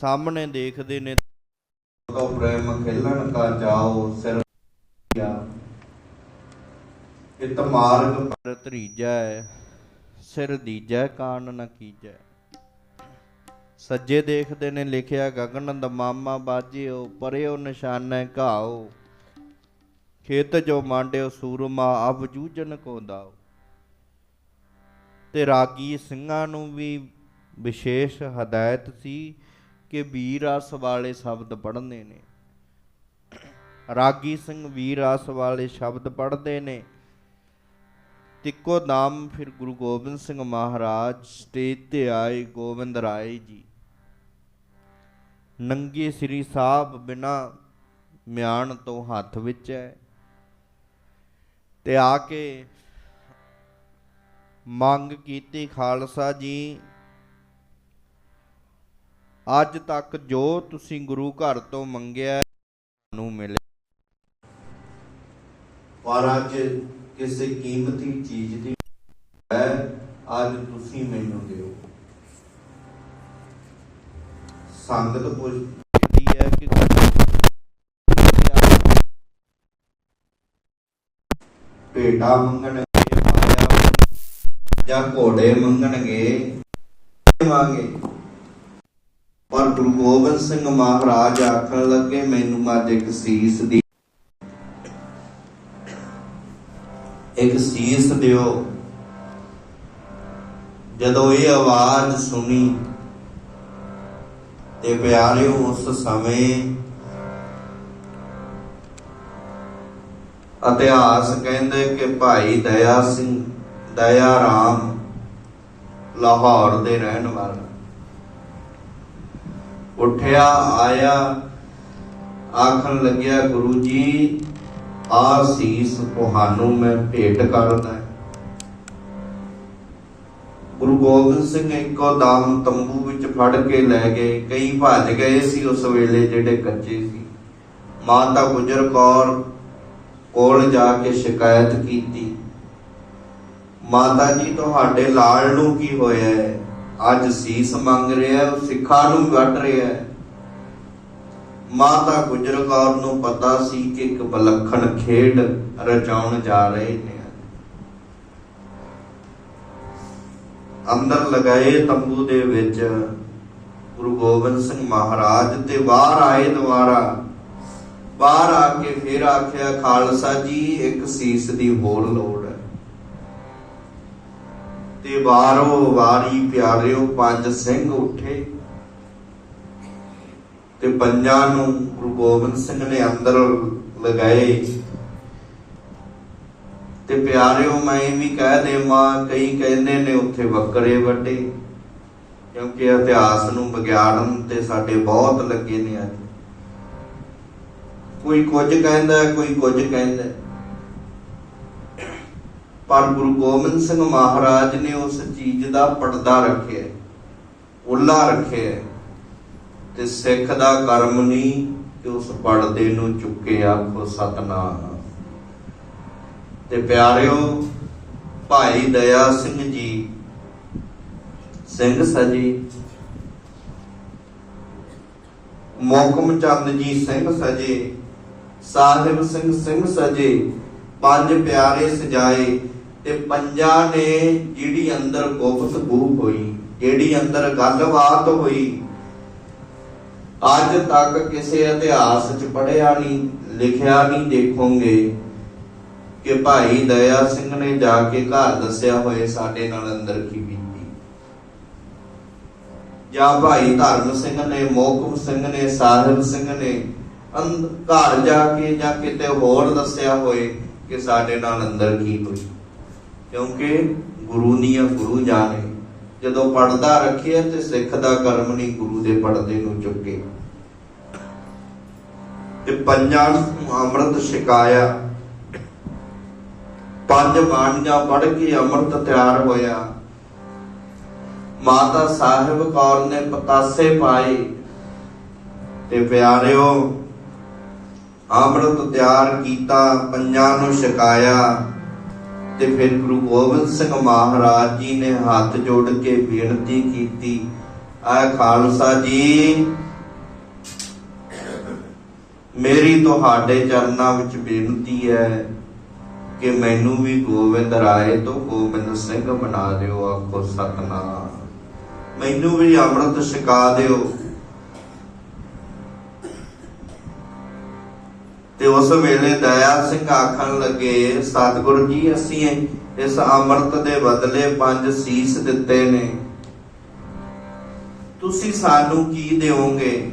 ਸਾਹਮਣੇ ਦੇਖਦੇ ਨੇ। ਕੋ ਪ੍ਰੇਮ ਖੇਲਣ ਕਾ ਜਾਓ ਸਿਰ ਇਤ ਮਾਰਗ ਪਰ ਧਰੀਜੈ ਸਿਰ ਦੀਜੈ ਕਾਨ ਨ ਕੀਜੈ। ਸੱਜੇ ਦੇਖਦੇ ਨੇ ਲਿਖਿਆ ਗਗਨ ਦਮਾਮਾ ਬਾਜਿਓ ਪਰਿਓ ਨਿਸ਼ਾਨੈ ਘਾਓ। ਖੇਤ ਜੋ ਮਾਂਡਿਓ ਸੂਰਮਾ ਅਬ ਜੂਜਨ ਕੋ ਦਾਓ। ਤੇ ਰਾਗੀ ਸਿੰਘਾਂ ਨੂੰ ਵੀ ਵਿਸ਼ੇਸ਼ ਹਦਾਇਤ ਸੀ। ਕਿ ਵੀਰ ਰਸ ਵਾਲੇ ਸ਼ਬਦ ਪੜ੍ਹਨੇ ਨੇ। ਰਾਗੀ ਸਿੰਘ ਵੀਰ ਰਸ ਵਾਲੇ ਸ਼ਬਦ ਪੜ੍ਹਦੇ ਨੇ। ਤਿੱਕੋ ਨਾਮ ਫਿਰ ਗੁਰੂ ਗੋਬਿੰਦ ਸਿੰਘ ਮਹਾਰਾਜ ਸਟੇਜ ਤੇ ਆਏ ਗੋਬਿੰਦ ਰਾਏ ਜੀ। ਨੰਗੇ ਸ੍ਰੀ ਸਾਹਿਬ ਬਿਨਾ ਮਿਆਨ ਤੋਂ ਹੱਥ ਵਿੱਚ ਹੈ। ਤੇ ਆ ਕੇ ਮੰਗ ਕੀਤੀ, ਖਾਲਸਾ ਜੀ ਅੱਜ ਤੱਕ ਜੋ ਤੁਸੀਂ ਗੁਰੂ ਘਰ ਤੋਂ ਮੰਗਿਆ ਨੂੰ ਮਿਲੇ ਪਰ ਅੱਜ ਕਿਸੇ ਕੀਮਤੀ ਚੀਜ਼ ਦੀ ਹੈ, ਅੱਜ ਤੁਸੀਂ ਮੈਨੂੰ ਦਿਓ। ਸੰਗਤ ਪੁੱਛਦੀ ਹੈ ਕਿ ਭੇਟਾ ਮੰਗਣਗੇ ਜਾਂ ਘੋੜੇ ਮੰਗਣਗੇ ਮੰਗੇ ਪਰ ਗੁਰੂ ਗੋਬਿੰਦ ਸਿੰਘ ਮਹਾਰਾਜ ਆਖਣ ਲੱਗੇ, ਮੈਨੂੰ ਅੱਜ ਇੱਕ ਸੀਸ ਦੀ ਇੱਕ ਸੀਸ ਦਿਓ। ਜਦੋਂ ਇਹ ਆਵਾਜ਼ ਸੁਣੀ ਤੇ ਪਿਆਰਿਓ, ਉਸ ਸਮੇਂ ਇਤਿਹਾਸ ਕਹਿੰਦੇ ਕਿ ਭਾਈ ਦਇਆ ਸਿੰਘ, ਦਇਆ ਰਾਮ ਲਾਹੌਰ ਦੇ ਰਹਿਣ ਵਾਲਾ ਉੱਠਿਆ, ਆਇਆ, ਆਖਣ ਲੱਗਿਆ, ਗੁਰੂ ਜੀ ਆ ਤੁਹਾਨੂੰ ਮੈਂ ਭੇਟ ਕਰਦਾ ਗੁਰੂ ਗੋਬਿੰਦ ਸਿੰਘ ਇੱਕੋ ਦਮ ਤੰਬੂ ਵਿੱਚ ਫੜ ਕੇ ਲੈ ਗਏ। ਕਈ ਭੱਜ ਗਏ ਸੀ ਉਸ ਵੇਲੇ ਜਿਹੜੇ ਕੱਚੇ ਸੀ। ਮਾਤਾ ਗੁਜਰ ਕੌਰ ਕੋਲ ਜਾ ਕੇ ਸ਼ਿਕਾਇਤ ਕੀਤੀ, ਮਾਤਾ ਜੀ, ਤੁਹਾਡੇ ਲਾਲ ਨੂੰ ਕੀ ਹੋਇਆ ਹੈ? ਅੱਜ ਸੀਸ ਮੰਗ ਰਿਹਾ, ਸਿੱਖਾਂ ਨੂੰ ਵੱਢ ਰਿਹਾ। ਮਾਤਾ ਗੁਜਰ ਕੌਰ ਨੂੰ ਪਤਾ ਸੀ ਕਿ ਇੱਕ ਬਲਖਣ ਖੇਡ ਰਚਾਉਣ ਜਾ ਰਹੇ ਨੇ। ਅੰਦਰ ਲਗਾਏ ਤੰਬੂ ਦੇ ਵਿੱਚ ਗੁਰੂ ਗੋਬਿੰਦ ਸਿੰਘ ਮਹਾਰਾਜ ਤੇ ਬਾਹਰ ਆਏ ਦੁਆਰਾ। ਬਾਹਰ ਆ ਕੇ ਫਿਰ ਆਖਿਆ, ਖਾਲਸਾ ਜੀ, ਇੱਕ ਸੀਸ ਦੀ ਹੋਰ ਲੋੜ ਹੈ। ਤੇ ਬਾਹਰੋਂ ਵਾਰੀ ਪਿਆਰਿਓ, ਪੰਜ ਸਿੰਘ ਉੱਠੇ। ਤੇ ਪੰਜਾਂ ਨੂੰ ਗੁਰੂ ਗੋਬਿੰਦ ਸਿੰਘ ਨੇ ਅੰਦਰ ਲਗਾਏ। ਤੇ ਪਿਆਰਿਓ, ਮੈਂ ਵੀ ਕਹਿ ਦੇਵਾਂ, ਕਈ ਕਹਿੰਦੇ ਨੇ ਉੱਥੇ ਬੱਕਰੇ ਵੱਡੇ ਕਿਉਂਕਿ ਇਤਿਹਾਸ ਨੂੰ ਵਿਗਿਆੜਨ ਤੇ ਸਾਡੇ ਬਹੁਤ ਲੱਗੇ ਨੇ ਅੱਜ। ਕੋਈ ਕੁਝ ਕਹਿੰਦਾ, ਕੋਈ ਕੁਝ ਕਹਿੰਦਾ। ਪਰ ਗੁਰੂ ਗੋਬਿੰਦ ਸਿੰਘ ਮਹਾਰਾਜ ਨੇ ਉਸ ਚੀਜ਼ ਦਾ ਪਰਦਾ ਰੱਖਿਆ ਉੱਲਾ ਰੱਖਿਆ ਤੇ ਸਿੱਖ ਦਾ ਕਰਮ ਨਹੀਂ ਕਿ ਉਸ ਪਰਦੇ ਨੂੰ ਚੁੱਕੇ ਆਖੋ ਸਤਨਾਮ। ਤੇ ਪਿਆਰਿਓ, ਭਾਈ ਦਇਆ ਸਿੰਘ ਜੀ, ਸਿੰਘ ਸਜੀ, ਮੋਕਮ ਚੰਦ ਜੀ ਸਿੰਘ ਸਜੇ, ਸਾਹਿਬ ਸਿੰਘ ਸਿੰਘ ਸਜੇ, ਪੰਜ ਪਿਆਰੇ ਸਜਾਏ ਤੇ ਪੰਜਾਂ ਨੇ ਜਿਹੜੀ ਅੰਦਰ ਗੁਫ਼ਤਗੂ ਹੋਈ, ਜਿਹੜੀ ਅੰਦਰ ਗੱਲਬਾਤ ਹੋਈ, ਅੱਜ ਤੱਕ ਕਿਸੇ ਇਤਿਹਾਸ 'ਚ ਪੜਿਆ ਨਹੀਂ, ਲਿਖਿਆ ਨਹੀਂ ਦੇਖੋਗੇ ਕਿ ਭਾਈ ਦਇਆ ਸਿੰਘ ਨੇ ਜਾ ਕੇ ਘਰ ਦੱਸਿਆ ਹੋਏ ਸਾਡੇ ਨਾਲ ਅੰਦਰ ਕੀ ਬੀਤੀ। ਜਾਂ ਭਾਈ ਧਰਮ ਸਿੰਘ ਨੇ ਮੋਕਮ ਸਿੰਘ ਨੇ, ਸਾਹਿਬ ਸਿੰਘ ਨੇ ਘਰ ਜਾ ਕੇ ਜਾਂ ਕਿਤੇ ਹੋਰ ਦੱਸਿਆ ਹੋਏ ਕਿ ਸਾਡੇ ਨਾਲ ਅੰਦਰ ਕੀ ਹੋਈ। ਕਿਉਂਕਿ ਗੁਰੂ ਨੀਆਂ ਗੁਰੂ ਜਾਣੇ। ਜਦੋਂ ਪੜਦਾ ਰੱਖਿਆ ਤੇ ਸਿੱਖ ਦਾ ਕਰਮ ਨਹੀਂ ਗੁਰੂ ਦੇ ਪੜਦੇ ਨੂੰ ਚੁੱਕੇ। ਤੇ ਪੰਜਾਂ ਨੂੰ ਅੰਮ੍ਰਿਤ ਛਕਾਇਆ। ਪੰਜ ਬਾਣੀਆਂ ਪੜ੍ਹ ਕੇ ਅੰਮ੍ਰਿਤ ਤਿਆਰ ਹੋਇਆ। ਮਾਤਾ ਸਾਹਿਬ ਕੌਰ ਨੇ ਪਤਾਸੇ ਪਾਏ। ਤੇ ਪਿਆਰਿਓ, ਅੰਮ੍ਰਿਤ ਤਿਆਰ ਕੀਤਾ, ਪੰਜਾਂ ਨੂੰ ਛਕਾਇਆ। ਤੇ ਫਿਰ ਗੁਰੂ ਗੋਬਿੰਦ ਸਿੰਘ ਮਹਾਰਾਜ ਜੀ ਨੇ ਹੱਥ ਜੋੜ ਕੇ ਬੇਨਤੀ ਕੀਤੀ ਆ ਖਾਲਸਾ ਜੀ, ਮੇਰੀ ਤੁਹਾਡੇ ਚਰਨਾਂ ਵਿੱਚ ਬੇਨਤੀ ਹੈ ਕਿ ਮੈਨੂੰ ਵੀ ਗੋਬਿੰਦ ਰਾਏ ਤੋਂ ਗੋਬਿੰਦ ਸਿੰਘ ਬਣਾ ਦਿਓ ਆਖੋ ਸਤਨਾਮ। ਮੈਨੂੰ ਵੀ ਅੰਮ੍ਰਿਤ ਛਕਾ ਦਿਓ। ਤੇ ਉਸ ਵੇਲੇ ਦਇਆ ਸਿੰਘ ਆਖਣ ਲੱਗੇ, ਸਤਿਗੁਰੂ ਜੀ, ਅਸੀਂ ਇਸ ਅੰਮ੍ਰਿਤ ਦੇ ਬਦਲੇ ਪੰਜ ਸੀਸ ਦਿੱਤੇ ਨੇ। ਤੁਸੀਂ ਸਾਨੂੰ ਕੀ ਦਿਓਗੇ?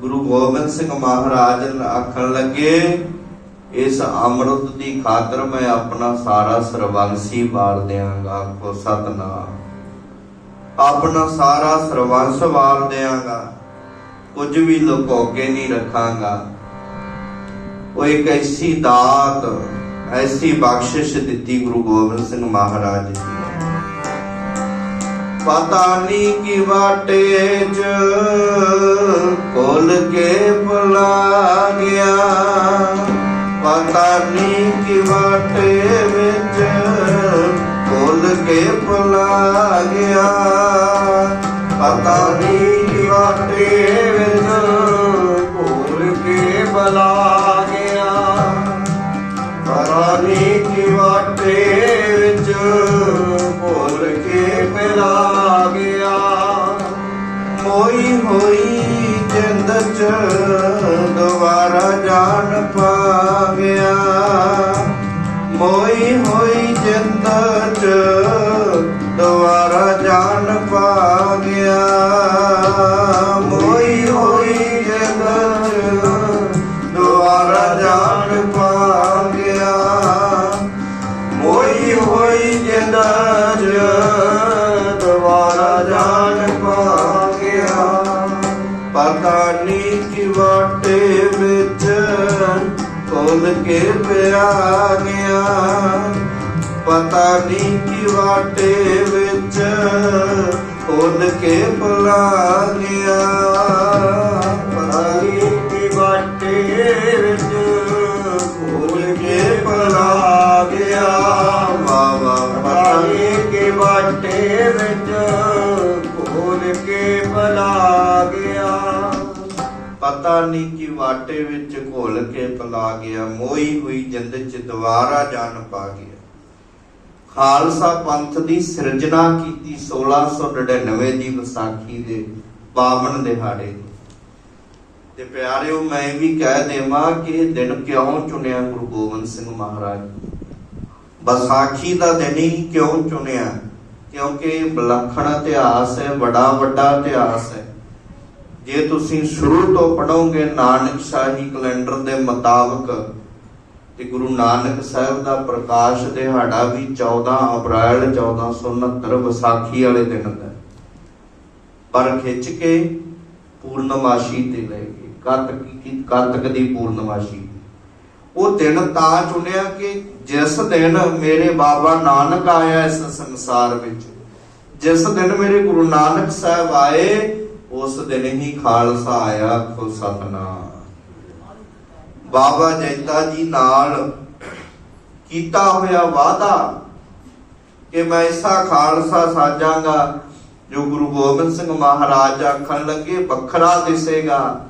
ਗੁਰੂ ਗੋਬਿੰਦ ਸਿੰਘ ਮਹਾਰਾਜ ਆਖਣ ਲੱਗੇ, ਇਸ ਅੰਮ੍ਰਿਤ ਦੀ ਖਾਤਰ ਮੈਂ ਆਪਣਾ ਸਾਰਾ ਸਰਵੰਸੀ ਵਾਰ ਦਿਆਂਗਾ, ਆਖੋ ਸਤਨਾਮ। ਆਪਣਾ ਸਾਰਾ ਸਰਵੰਸ ਵਾਰ ਦਿਆਂਗਾ, ਕੁਝ ਵੀ ਲੁਕੋ ਕੇ ਨਹੀਂ ਰੱਖਾਂਗਾ। ਉਹ ਇੱਕ ਐਸੀ ਦਾਤ, ਐਸੀ ਬਖਸ਼ਿਸ਼ ਦਿੱਤੀ ਗੁਰੂ ਗੋਬਿੰਦ ਸਿੰਘ ਮਹਾਰਾਜ ਜੀ ਪਤਾ ਨਹੀਂ ਕਿ ਵਾਟੇ ਚ ਕੋਲ ਕੇ ਭੁਲਾ ਗਿਆ। ਪਤਾ ਨਹੀਂ ਕਿ ਵਾਟੇ ਵਿੱਚ ਕੋਲ ਕੇ ਭੁਲਾ ਗਿਆ। ਪਤਾ ਨਹੀਂ ਕਿ ਵਾਟੇ ਵਿੱਚ ਕੋਲ ਕੇ ਭੁਲਾ ਭੁੱਲ ਕੇ ਪਿਲਾ ਗਿਆ। ਮੋਈ ਹੋਈ ਜਿੰਦ ਚ ਦੁਬਾਰਾ ਜਾਣ ਪਾ ਗਿਆ। ਮੋਈ ਹੋਈ ਜਿੰਦਾਜ ਦੁਬਾਰਾ ਜਾਣ ਪਾ ਗਿਆ ਪਤਾ ਨਹੀਂ ਕਿ ਵਾਟੇ ਵਿੱਚ ਕੋਲ ਕੇ ਪਿਆ ਗਿਆ। ਪਤਾ ਨਹੀਂ ਕਿ ਵਾਟੇ ਵਿੱਚ ਕੋਲ ਕੇ ਭੁਲਾ ਗਿਆ। ਕੇ ਬਾਟੇ ਵਿੱਚ ਭੁੱਲ ਕੇ ਭੁਲਾ ਗਿਆ। ਪਤਾ ਨਹੀਂ ਕਿ ਵਾਟੇ ਵਿੱਚ ਘੋਲ ਕੇ ਭੁਲਾ ਗਿਆ। ਮੋਈ ਹੋਈ ਜਿੰਦ ਚ ਦੁਬਾਰਾ ਜਾਣ ਪਾ ਗਿਆ। ਖਾਲਸਾ ਪੰਥ ਦੀ ਸਿਰਜਣਾ ਕੀਤੀ 1699 ਦੀ ਵਿਸਾਖੀ ਦੇ ਪਾਵਨ ਦਿਹਾੜੇ ਨੂੰ ਤੇ ਪਿਆਰਿਓ, ਮੈਂ ਵੀ ਕਹਿ ਦੇਵਾਂ ਕਿ ਇਹ ਦਿਨ ਕਿਉਂ ਚੁਣਿਆ ਗੁਰੂ ਗੋਬਿੰਦ ਸਿੰਘ ਮਹਾਰਾਜ? ਵਿਸਾਖੀ ਦਾ ਦਿਨ ਹੀ ਕਿਉਂ ਚੁਣਿਆ? ਕਿਉਂਕਿ ਇਹ ਵਿਲੱਖਣ ਇਤਿਹਾਸ ਹੈ ਬੜਾ ਵੱਡਾ ਇਤਿਹਾਸ ਹੈ। ਜੇ ਤੁਸੀਂ ਸ਼ੁਰੂ ਤੋਂ ਪੜੋਗੇ ਨਾਨਕ ਸ਼ਾਹੀ ਕੈਲੰਡਰ ਦੇ ਮੁਤਾਬਕ ਤੇ ਗੁਰੂ ਨਾਨਕ ਸਾਹਿਬ ਦਾ ਪ੍ਰਕਾਸ਼ ਦਿਹਾੜਾ ਵੀ 14 ਅਪ੍ਰੈਲ 1469 ਵਿਸਾਖੀ ਵਾਲੇ ਦਿਨ ਦਾ ਪਰ ਖਿੱਚ ਕੇ ਪੂਰਨਮਾਸ਼ੀ ਤੇ ਲੈ ਗਏ ਕਾਤਕ ਕੀ ਕੱਤਕ ਦੀ ਪੂਰਨਮਾਸ਼ੀ। ਉਹ ਦਿਨ ਤਾਂ ਚੁਣਿਆ ਕਿ ਜਿਸ ਦਿਨ ਮੇਰੇ ਬਾਬਾ ਨਾਨਕ ਆਇਆ ਇਸ ਸੰਸਾਰ ਵਿੱਚ, ਜਿਸ ਦਿਨ ਮੇਰੇ ਗੁਰੂ ਨਾਨਕ ਸਾਹਿਬ ਆਏ, ਉਸ ਦਿਨ ਹੀ ਖਾਲਸਾ ਆਇਆ ਖੁਦ ਸਤਨਾਮ। ਬਾਬਾ ਜੈਤਾ ਜੀ ਨਾਲ ਕੀਤਾ ਹੋਇਆ ਵਾਅਦਾ ਕਿ ਮੈਂ ਐਸਾ ਖਾਲਸਾ ਸਾਜਾਂਗਾ, ਜੋ ਗੁਰੂ ਗੋਬਿੰਦ ਸਿੰਘ ਮਹਾਰਾਜ ਆਖਣ ਲੱਗੇ, ਵੱਖਰਾ ਦਿਸੇਗਾ।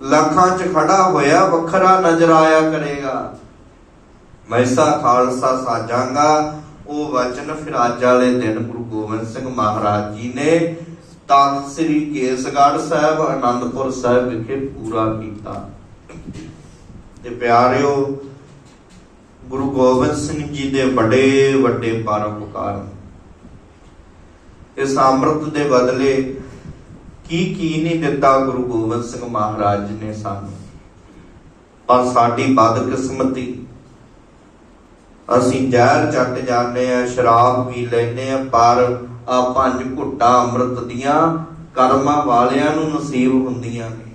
ਲੱਖਾਂ 'ਚ ਖੜਾ ਹੋਇਆ, ਵੱਖਰਾ ਨਜ਼ਰ ਆਇਆ ਕਰੇਗਾ। ਮੈਂ ਖਾਲਸਾ ਸਾਜਾਂਗਾ। ਉਹ ਵਚਨ ਫਿਰ ਵਾਲੇ ਦਿਨ ਗੁਰੂ ਗੋਬਿੰਦ ਸਿੰਘ ਮਹਾਰਾਜ ਜੀ ਨੇ ਤਖਤ ਸ੍ਰੀ ਕੇਸਗੜ੍ਹ ਸਾਹਿਬ ਆਨੰਦਪੁਰ ਸਾਹਿਬ ਵਿਖੇ ਪੂਰਾ ਕੀਤਾ। ਤੇ ਪਿਆਰਿਓ, ਗੁਰੂ ਗੋਬਿੰਦ ਸਿੰਘ ਜੀ ਦੇ ਵੱਡੇ ਵੱਡੇ ਪਰਉਪਕਾਰ ਇਸ ਅੰਮ੍ਰਿਤ ਦੇ ਬਦਲੇ ਕੀ ਕੀ ਨਹੀਂ ਦਿੱਤਾ ਗੁਰੂ ਗੋਬਿੰਦ ਸਿੰਘ ਮਹਾਰਾਜ ਨੇ ਸਾਨੂੰ? ਪਰ ਸਾਡੀ ਬਦਕਿਸਮਤੀ ਅਸੀਂ ਜ਼ਹਿਰ ਚੱਟ ਜਾਂਦੇ ਆ ਸ਼ਰਾਬ ਪੀ ਲੈਂਦੇ ਆ ਪਰ ਆ ਪੰਜ ਘੁੱਟਾਂ ਅੰਮ੍ਰਿਤ ਦੀਆਂ ਕਰਮਾਂ ਵਾਲਿਆਂ ਨੂੰ ਨਸੀਬ ਹੁੰਦੀਆਂ ਨੇ।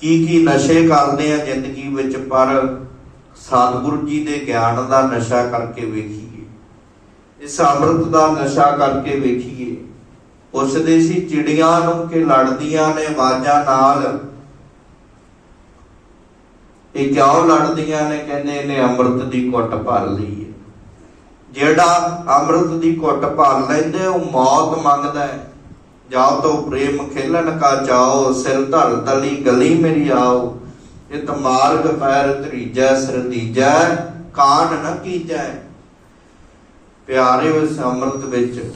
ਕੀ ਕੀ ਨਸ਼ੇ ਕਰਦੇ ਆ ਜ਼ਿੰਦਗੀ ਵਿੱਚ, ਪਰ ਸਤਿਗੁਰੂ ਜੀ ਦੇ ਗਿਆਨ ਦਾ ਨਸ਼ਾ ਕਰਕੇ ਵੇਖੀਏ। ਇਸ ਅੰਮ੍ਰਿਤ ਦਾ ਨਸ਼ਾ ਕਰਕੇ ਵੇਖੀਏ। ਪੁੱਛਦੇ ਸੀ ਚਿੜੀਆਂ ਨੂੰ ਕਿ ਲੜਦੀਆਂ ਨੇ ਆਵਾਜ਼ਾਂ ਨਾਲ ਇਹ ਕਿਉਂ ਲੜਦੀਆਂ ਨੇ? ਕਹਿੰਦੇ ਇਹਨੇ ਅੰਮ੍ਰਿਤ ਦੀ ਘੁੱਟ ਭਰ ਲਈ ਹੈ। ਜਿਹੜਾ ਅੰਮ੍ਰਿਤ ਦੀ ਘੁੱਟ ਭਰ ਲੈਂਦੇ, ਉਹ ਮੌਤ ਮੰਗਦਾ ਹੈ। ਜਾਓ ਤੋ ਪ੍ਰੇਮ ਖੇਲਣ ਕਾ ਚਾਓ ਸਿਰ ਧਰ ਤਲੀ ਗਲੀ ਮੇਰੀ ਆਓ। ਇਹ ਤਮਾਰਗ ਪੈਰ ਧਰੀਜੈ, ਸਿਰ ਦੀਜੈ ਕਾਨ ਨ ਕੀਜੈ। ਪਿਆਰੇ ਇਸ ਅੰਮ੍ਰਿਤ ਵਿੱਚ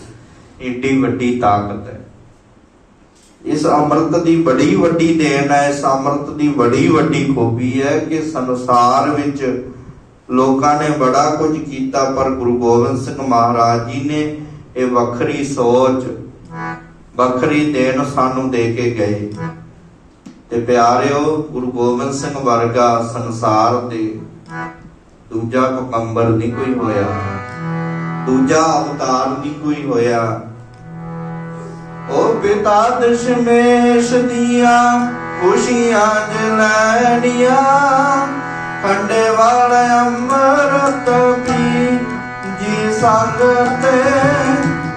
ਏਡੀ ਵੱਡੀ ਤਾਕਤ ਹੈ। ਇਸ ਅੰਮ੍ਰਿਤ ਦੀ ਬੜੀ ਵੱਡੀ ਦੇਣ ਹੈ, ਇਸ ਅੰਮ੍ਰਿਤ ਦੀ ਬੜੀ ਵੱਡੀ ਖੂਬੀ ਹੈ ਕਿ ਸੰਸਾਰ ਵਿੱਚ ਲੋਕਾਂ ਨੇ ਬੜਾ ਕੁਝ ਕੀਤਾ, ਪਰ ਗੁਰੂ ਗੋਬਿੰਦ ਸਿੰਘ ਮਹਾਰਾਜ ਜੀ ਨੇ ਇਹ ਵੱਖਰੀ ਸੋਚ, ਵੱਖਰੀ ਦੇਣ ਸਾਨੂੰ ਦੇ ਕੇ ਗਏ। ਤੇ ਪਿਆਰਿਓ, ਗੁਰੂ ਗੋਬਿੰਦ ਸਿੰਘ ਵਰਗਾ ਸੰਸਾਰ ਦੇ ਦੂਜਾ ਪਕੰਬਰ ਨਹੀਂ ਕੋਈ ਹੋਇਆ, ਦੂਜਾ ਅਵਤਾਰ ਨਹੀਂ ਕੋਈ ਹੋਇਆ। ਉਹ ਪਿਤਾ ਦਸ਼ਮੇਸ਼ ਦੀਆਂ ਖੁਸ਼ੀਆਂ ਜਲੈਣੀਆਂ ਖੰਡੇ ਵਾਲਾ ਅੰਮ੍ਰਿਤ ਪੀ, ਜੀ ਸੰਗ ਤੇ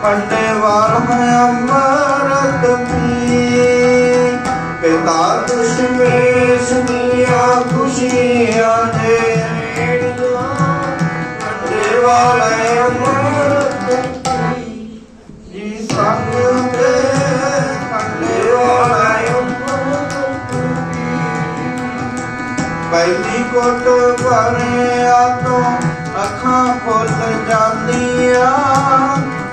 ਖੰਡੇ ਵਾਲਾ ਅੰਮ੍ਰਿਤ ਪੀ। ਪਿਤਾ ਦਸ਼ਮੇਸ਼ ਦੀਆਂ ਖੁਸ਼ੀਆਂ ਜਲੈਣੀਆਂ ਖੰਡੇ ਵਾਲਾ ਅੰਮ੍ਰਿਤ ਪਹਿਲੀ ਭਰਿਆ ਤੋਂ ਅੱਖਾਂ ਖੁੱਲ ਜਾਂਦੀਆਂ।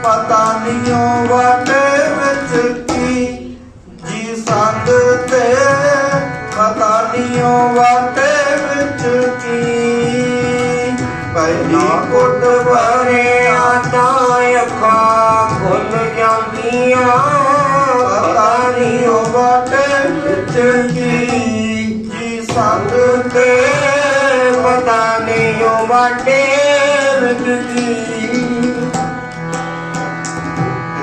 ਪਤਾ ਨਹੀਂ ਉਹ ਵਾਟੇ ਵਿੱਚ ਕੀ ਜੀ ਸੰਗ ਉਹ ਵਾਟੇ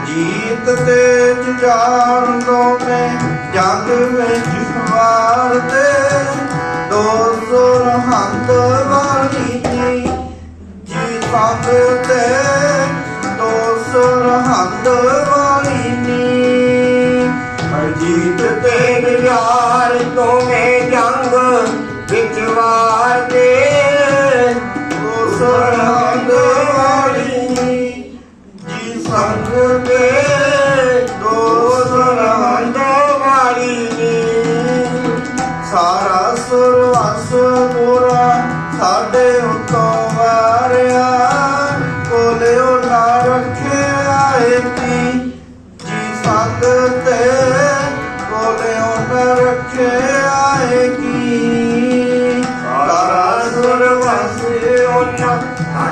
ਜੀਤ ਤੇ ਜੁਝਾਰ ਲੋਨੇ ਜੰਗ ਵਿੱਚ ਸਵਾਰ ਤੇ ਦੋ ਸੁਰ ਹੰਦ ਵਾਲੀ ਜੀ ਜੀ ਸੰਗ ਤੇ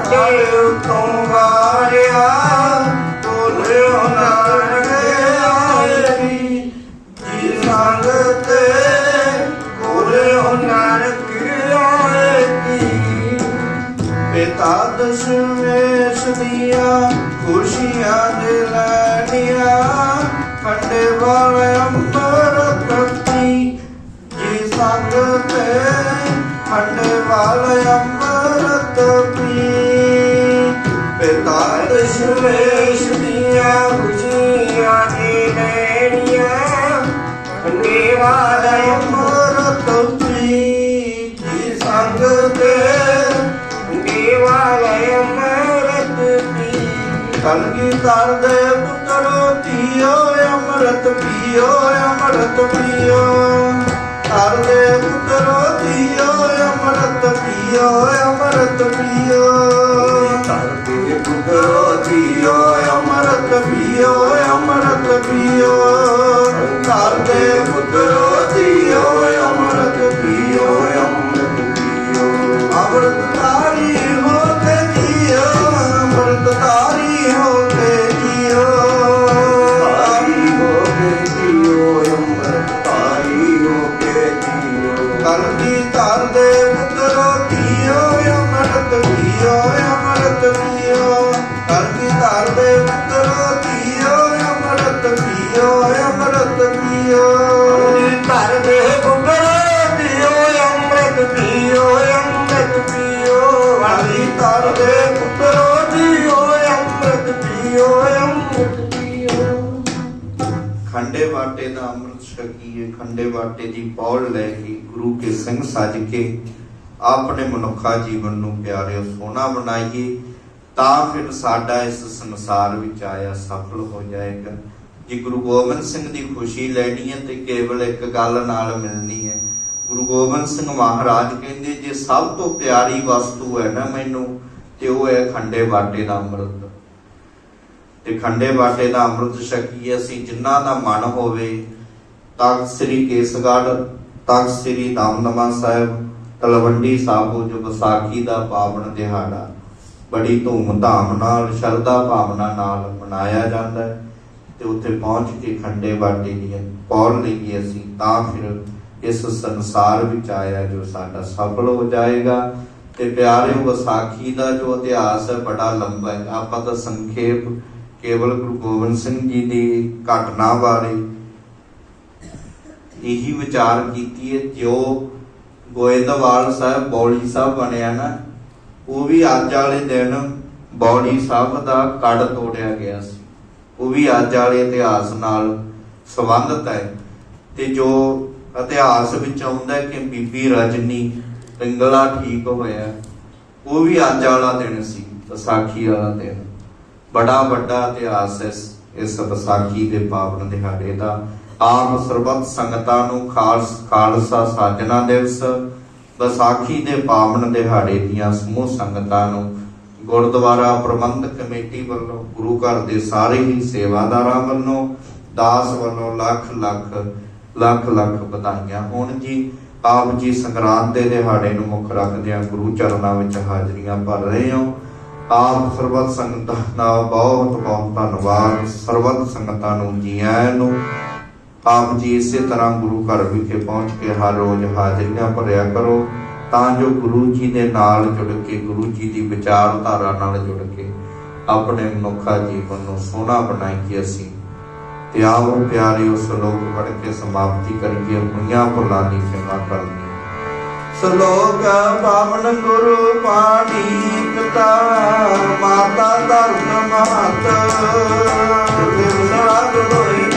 ਸਾਡੇ ਉਤੋਂ ਵਾਰਿਆ ਕੋਲਿਓ ਨਾ ਰੱਖਿਆ ਜੀ ਸੰਗ ਤੇ ਕੋਲਿਓ ਨਾ ਪਿਤਾ ਦਸ਼ਮੇਸ਼ ਦੀਆਂ ਖੁਸ਼ੀਆਂ ਦੇ ਲੈਣੀਆਂ ਖੰਡੇ ਵਾਲੇ ਅੰਮ੍ਰਿਤ ਪੀ ਜੀ ਸੰਗਤ ਤੇ ਖੰਡੇ ਵਾਲੇ ਅੰਮ੍ਰਿਤ ਘਰ ਦੇ ਪੁੱਤਰੋ ਧੀਓ, ਅੰਮ੍ਰਿਤ ਪੀਓ ਅੰਮ੍ਰਿਤ ਪੀਓ। ਘਰ ਦੇ ਪੁੱਤਰੋ ਧੀਓ, ਅੰਮ੍ਰਿਤ ਪੀਓ ਅੰਮ੍ਰਿਤ ਪੀਓ। ਘਰ ਦੇ ਪੁੱਤਰੋ ਧੀਓ, ਅੰਮ੍ਰਿਤ ਪੀਓ ਅੰਮ੍ਰਿਤ ਪੀਓ। ਘਰ ਦੇ ਪੁੱਤਰੋ ਧੀਓ, ਅੰਮ੍ਰਿਤ ਪੀਓ ਅੰਮ੍ਰਿਤ ਪੀਓ। ਅੰਮ੍ਰਿਤ ਖੰਡੇ ਅੰਮ੍ਰਿਤ ਛਕੀਏ ਖੰਡੇ ਬਾਟੇ ਦੀ ਪੌੜ ਲੈ ਕੇ ਗੁਰੂ ਕੇ ਸਿੰਘ ਸੱਜ ਕੇ ਆਪਣੇ ਮਨੁੱਖਾ ਜੀਵਨ ਨੂੰ ਪਿਆਰਿਓ ਸੋਹਣਾ ਬਣਾਈਏ, ਤਾਂ ਫਿਰ ਸਾਡਾ ਇਸ ਸੰਸਾਰ ਵਿੱਚ ਆਇਆ ਸਫਲ ਹੋ ਜਾਏਗਾ। ਜੇ ਗੁਰੂ ਗੋਬਿੰਦ ਸਿੰਘ ਦੀ ਖੁਸ਼ੀ ਲੈਣੀ ਹੈ ਤੇ ਕੇਵਲ ਇੱਕ ਗੱਲ ਨਾਲ ਮਿਲਣੀ ਹੈ ਗੁਰੂ ਗੋਬਿੰਦ ਸਿੰਘ ਮਹਾਰਾਜ ਕਹਿੰਦੇ, ਜੇ ਸਭ ਤੋਂ ਪਿਆਰੀ ਵਸਤੂ ਹੈ ਨਾ ਮੈਨੂੰ, ਤੇ ਉਹ ਹੈ ਖੰਡੇ ਬਾਟੇ ਦਾ ਅੰਮ੍ਰਿਤ। ਤੇ ਖੰਡੇ ਬਾਟੇ ਦਾ ਅੰਮ੍ਰਿਤ ਛਕੀਏ ਅਸੀਂ ਜਿਨ੍ਹਾਂ ਦਾ ਮਨ ਹੋਵੇ, ਤਖਤ ਸ੍ਰੀ ਕੇਸਗੜ੍ਹ, ਤਖਤ ਸ੍ਰੀ ਦਮਦਮਾ ਸਾਹਿਬ, ਤਲਵੰਡੀ ਸਾਬੋ ਜੋ ਵਿਸਾਖੀ ਦਾ ਪਾਵਨ ਦਿਹਾੜਾ, ਬੜੀ ਧੂਮ-ਧਾਮ ਨਾਲ, ਸ਼ਰਧਾ ਭਾਵਨਾ ਨਾਲ ਮਨਾਇਆ ਜਾਂਦਾ ਹੈ ਤੇ ਉੱਥੇ ਪਹੁੰਚ ਕੇ ਖੰਡੇ ਬਾਟੇ ਦੀ ਪੌਲ ਲਈਏ ਅਸੀਂ, ਤਾਂ ਫਿਰ ਇਸ ਸੰਸਾਰ ਵਿੱਚ ਆਇਆ ਜੋ ਸਾਡਾ ਸਫਲ ਹੋ ਜਾਏਗਾ। ਤੇ ਪਿਆਰਿਓ, ਵਿਸਾਖੀ ਦਾ ਜੋ ਇਤਿਹਾਸ ਹੈ ਬੜਾ ਲੰਬਾ ਹੈ। ਆਪਾਂ ਤਾਂ ਸੰਖੇਪ ਕੇਵਲ ਗੁਰੂ ਗੋਬਿੰਦ ਸਿੰਘ ਜੀ ਦੀ ਘਟਨਾ ਬਾਰੇ ਇਹੀ ਵਿਚਾਰ ਕੀਤੀ ਹੈ, ਜੋ ਗੋਇੰਦਵਾਲ ਸਾਹਿਬ, ਬੌਲੀ ਸਾਹਿਬ ਬਣਿਆ ਨਾ, ਉਹ ਵੀ ਅੱਜ ਵਾਲੇ ਦਿਨ ਬੌਲੀ ਸਾਹਿਬ ਦਾ ਕੜ ਤੋੜਿਆ ਗਿਆ ਸੀ। ਉਹ ਵੀ ਅੱਜ ਵਾਲੇ ਇਤਿਹਾਸ ਨਾਲ ਸੰਬੰਧਿਤ ਹੈ। ਤੇ ਜੋ ਇਤਿਹਾਸ ਵਿੱਚ ਆਉਂਦਾ ਕਿ ਬੀਬੀ ਰਜਨੀ ਪਿੰਗਲਾ ਠੀਕ ਹੋਇਆ, ਉਹ ਵੀ ਅੱਜ ਵਾਲਾ ਦਿਨ ਸੀ, ਵਿਸਾਖੀ ਵਾਲਾ ਦਿਨ। ਬੜਾ ਵੱਡਾ ਇਤਿਹਾਸ ਹੈ ਇਸ- ਵਿਸਾਖੀ ਦੇ ਪਾਵਨ ਦਿਹਾੜੇ ਦਾ। ਆਪ ਸਰਬੱਤ ਸੰਗਤਾਂ ਨੂੰ ਖਾਲਸ, ਖਾਲਸਾ ਸਾਜਣਾ ਦਿਵਸ, ਵਿਸਾਖੀ ਦੇ ਪਾਵਨ ਦਿਹਾੜੇ ਦੀਆਂ ਸਮੂਹ ਸੰਗਤਾਂ ਨੂੰ ਗੁਰਦੁਆਰਾ ਪ੍ਰਬੰਧਕ ਕਮੇਟੀ ਵੱਲੋਂ, ਗੁਰੂ ਘਰ ਦੇ ਸਾਰੇ ਹੀ ਸੇਵਾਦਾਰਾਂ ਵੱਲੋਂ, ਦਾਸ ਵੱਲੋਂ ਲੱਖ ਲੱਖ ਲੱਖ ਲੱਖ ਵਧਾਈਆਂ ਹੋਣ ਜੀ। ਆਪ ਜੀ ਸੰਗਰਾਂਦ ਦੇ ਦਿਹਾੜੇ ਨੂੰ ਮੁੱਖ ਰੱਖਦਿਆਂ ਗੁਰੂ ਚਰਨਾਂ ਵਿੱਚ ਹਾਜ਼ਰੀਆਂ ਭਰ ਰਹੇ ਹੋ। ਆਪ ਸਰਬੱਤ ਸੰਗਤਾਂ ਦਾ ਬਹੁਤ ਬਹੁਤ ਧੰਨਵਾਦ। ਸਰਬੱਤ ਸੰਗਤਾਂ ਨੂੰ ਜੀ ਆਇਆਂ ਨੂੰ। ਆਪ ਜੀ ਇਸੇ ਤਰ੍ਹਾਂ ਗੁਰੂ ਘਰ ਵਿਖੇ ਪਹੁੰਚ ਕੇ ਹਰ ਰੋਜ਼ ਹਾਜ਼ਰੀਆਂ ਭਰਿਆ ਕਰੋ। ਤਾਂ ਜੋ ਗੁਰੂ ਜੀ ਦੇ ਨਾਲ ਜੁੜ ਕੇ, ਗੁਰੂ ਜੀ ਦੀ ਵਿਚਾਰਧਾਰਾ ਨਾਲ ਜੁੜ ਕੇ ਆਪਣੇ ਮਨੁੱਖਾ ਜੀਵਨ ਨੂੰ ਸੋਹਣਾ ਬਣਾਈਏ ਅਸੀਂ। ਤੇ ਆਓ ਪਿਆਰੇ ਉਸ ਲੋਕ ਪੜ ਕੇ ਸਮਾਪਤੀ ਕਰੀਏ। ਹੋਈਆਂ ਭੁੱਲਾਂ ਦੀ ਖਿਮਾ ਕਰਨੀ। ਸ਼ਲੋਕ ਪਾਵਨ ਗੁਰੂ ਪਾਣੀ ਪਿਤਾ ਮਾਤਾ ਧਰਮ ਮਹਤ ਵਿਸਾਰ ਹੋਈ